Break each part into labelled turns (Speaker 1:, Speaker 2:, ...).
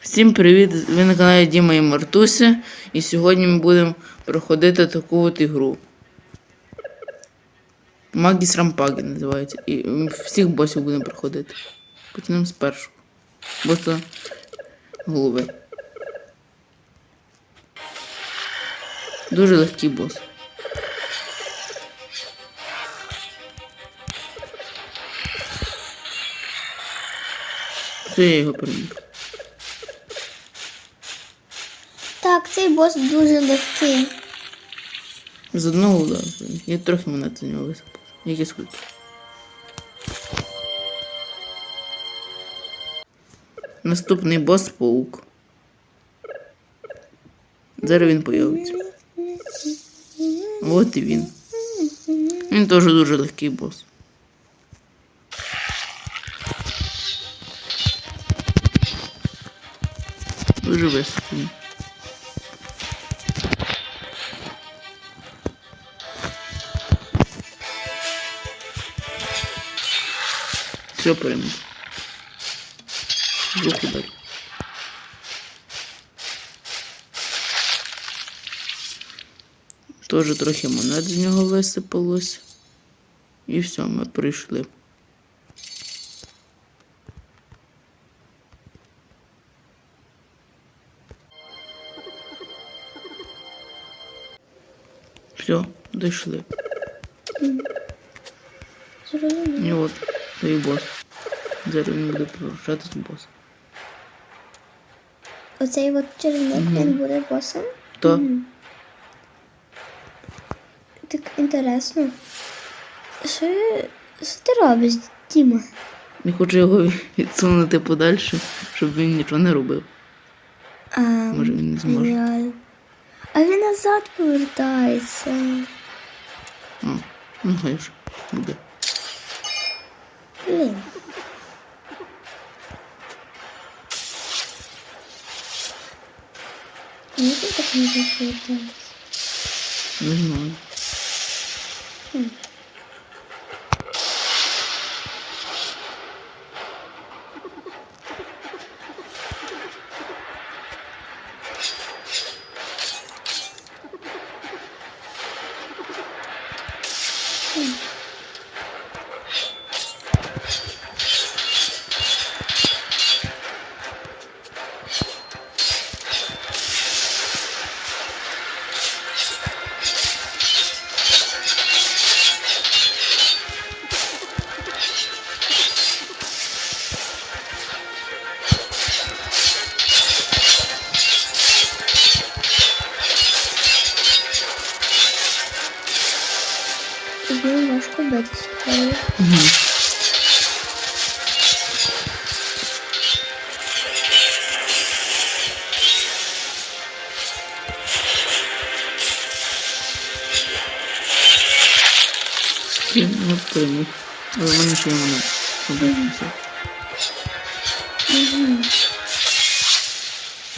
Speaker 1: Всім привіт! Ви на каналі Діма і Мартуся. І сьогодні ми будемо проходити таку от ігру. Магіс Рампагі називається. І всіх босів будемо проходити. Почнемо з першого. Боса голови. Дуже легкий бос. Це я його переміг.
Speaker 2: Цей бос дуже легкий.
Speaker 1: З одного удару. Я трохи монет за нього висипав. Якісь кульки. Наступний бос паук. Зараз він появиться. От і він. Він теж дуже легкий бос. Дуже високий. Все перемог. Двух ударів. Тоже трохи монет з нього висипалось. І все, ми прийшли. Все, дійшли. І от той бос. Зараз він буде превращатись в бос.
Speaker 2: Оцей от
Speaker 1: Мгм.
Speaker 2: він буде босом.
Speaker 1: То
Speaker 2: Мгм. Так інтересно. Що, що ти робиш, Діма?
Speaker 1: не хочу його відсунути подальше, щоб він нічого не робив.
Speaker 2: А,
Speaker 1: Може він не зможе.
Speaker 2: реально. А він назад повертається.
Speaker 1: А, ну хай ж буде.
Speaker 2: Блін. Він так не?
Speaker 1: Не знаю.
Speaker 2: Ним важко битися. правда?
Speaker 1: Угу. Я переміг. Але в мене ще є монет.
Speaker 2: Мгм.
Speaker 1: Все.
Speaker 2: Мгм.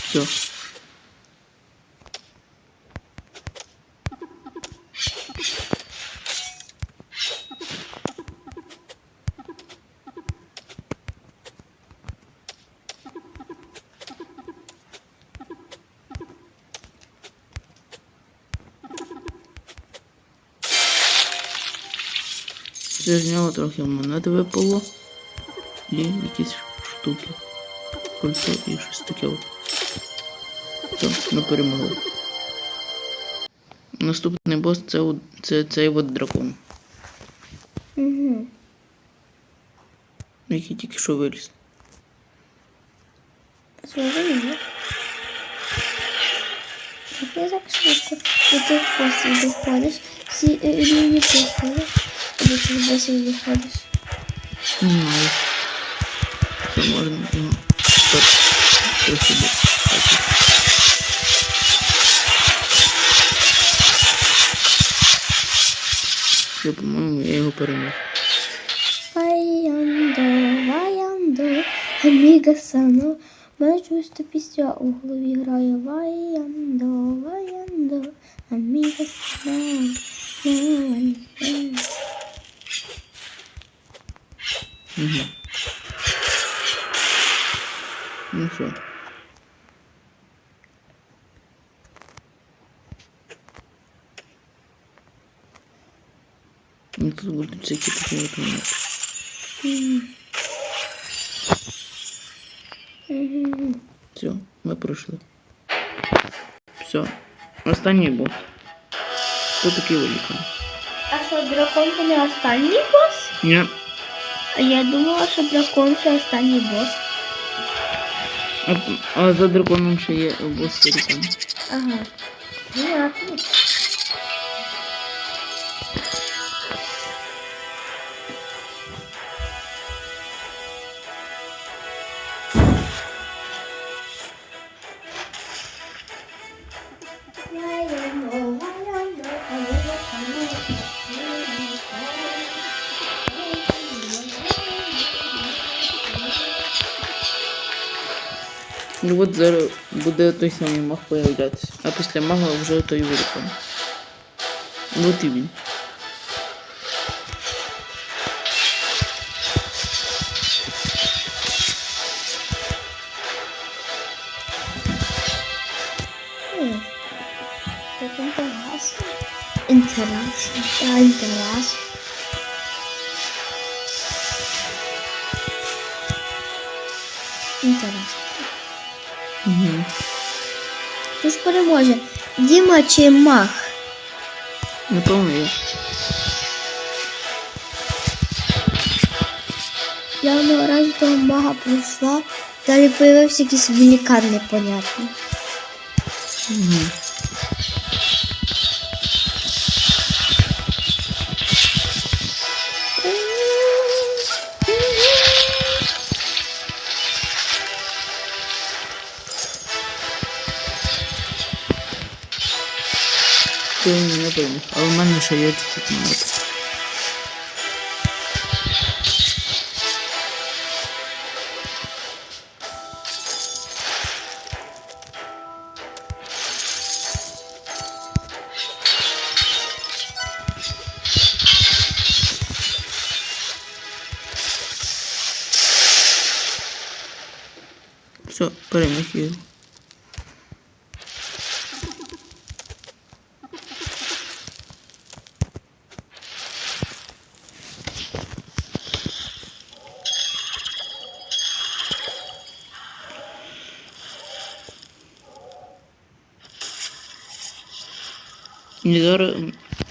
Speaker 1: Все. Це з нього трохи монет випало. І якісь штуки. Кольцо і щось таке. Все, ми перемогли. Наступний бос це, це цей от дракон,
Speaker 2: Мгм.
Speaker 1: який тільки що виліз.
Speaker 2: Зрозуміло. Як так швидко тих босів доходиш, всі е, рівні приходиш, і до тих босів доходиш.
Speaker 1: Не знаю. Це можна його так трохи так. По-моєму, я його переміг.
Speaker 2: Ваяндо, ваяндо, аміга сано. Мене чогось та пісня у голові грає. Ваяндо, ваяндо, аміга сано.
Speaker 1: Угу. Ну все. Ну, тут будут всякие такие вот моменты. Все, ми пройшли. Все. Останній бос. Хто такий Оліка?
Speaker 2: А що, дракон це не останній бос?
Speaker 1: Ні.
Speaker 2: А я думала, що дракон це останній бос.
Speaker 1: А, а за драконом ще є бос.
Speaker 2: Ага. Понятно.
Speaker 1: Ну от зараз буде той самий маг появлятися. А після мага вже той великий. От і він.
Speaker 2: М. Как интересно. Интересно.
Speaker 1: Угу.
Speaker 2: Хто ж переможе? Діма чи Мах?
Speaker 1: Не помню.
Speaker 2: Я одного разу того мага пройшла, далі появився якийсь великан непонятний.
Speaker 1: Угу. Ти не поймеш. Але в мене ще є чуть-чуть І зараз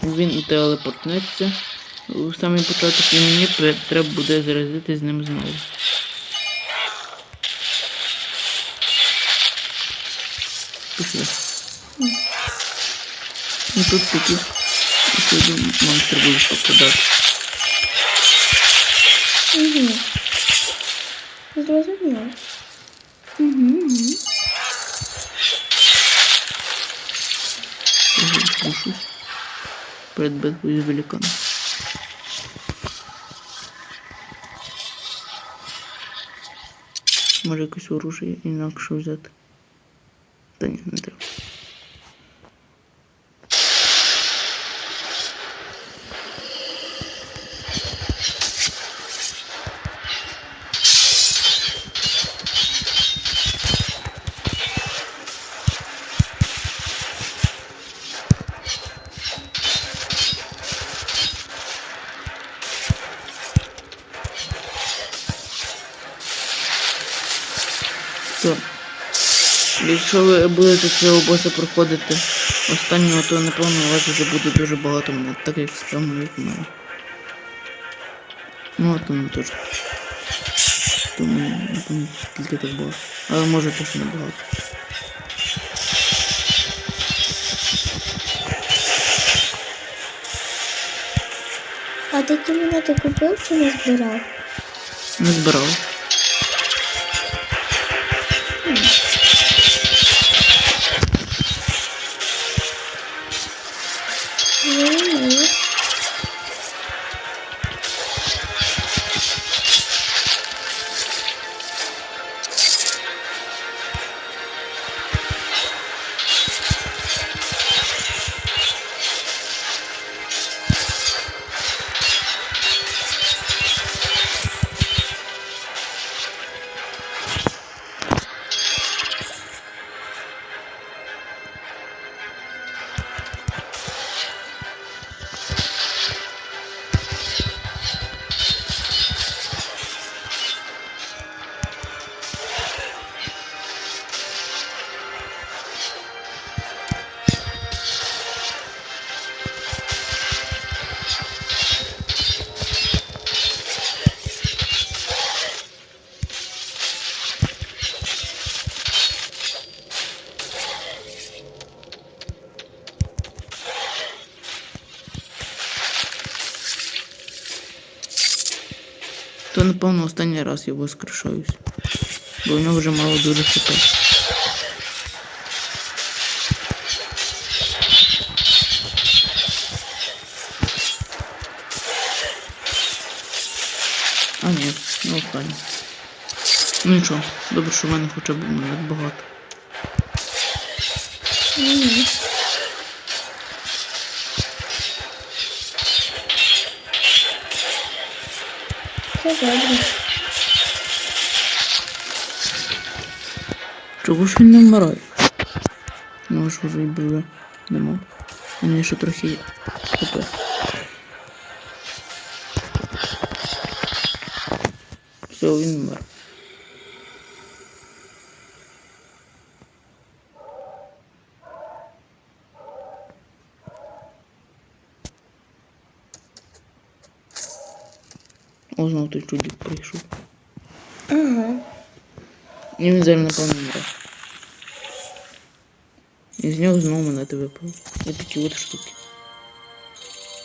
Speaker 1: він телепортнеться у самий початок і мені треба буде заразити з ним знову. Пішли. Ну тут такі сюди монстри будуть попадати.
Speaker 2: Угу.
Speaker 1: Я спущусь перед битвою з великаном. Може якесь оружие інакше взяти. Та ні, не треба. Якщо ви будете цього боса проходити останнього, то напевно у вас вже буде дуже багато монет, так як саме як у мене. Ну, а тому теж. Тому, напевно, тільки так було. Але може теж не багато.
Speaker 2: А ти ті монети купив чи не збирав?
Speaker 1: Не збирав. То, напевно, останній раз я воскрешаюсь. Бо в нього вже мало дуже хп. А ні, не останній. Ну нічого, добре, що в мене хоча б монет багато.
Speaker 2: Ні. Добре.
Speaker 1: Чого ж він не вмирає? Ну ж вже і буде. Нема. У мене ще трохи є. хп. Все, він вмер. О, знову той чудик прийшов.
Speaker 2: Ага.
Speaker 1: І він зараз напевно вмре. І з нього знову монети випали. Ось такі от штуки.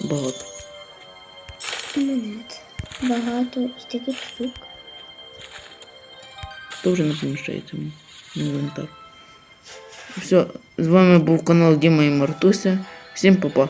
Speaker 1: Багато.
Speaker 2: Монет. Багато із таких штук.
Speaker 1: То вже не поміщається мені в інвентар. Все, з вами був канал Діма і Мартуся. Всім па-па.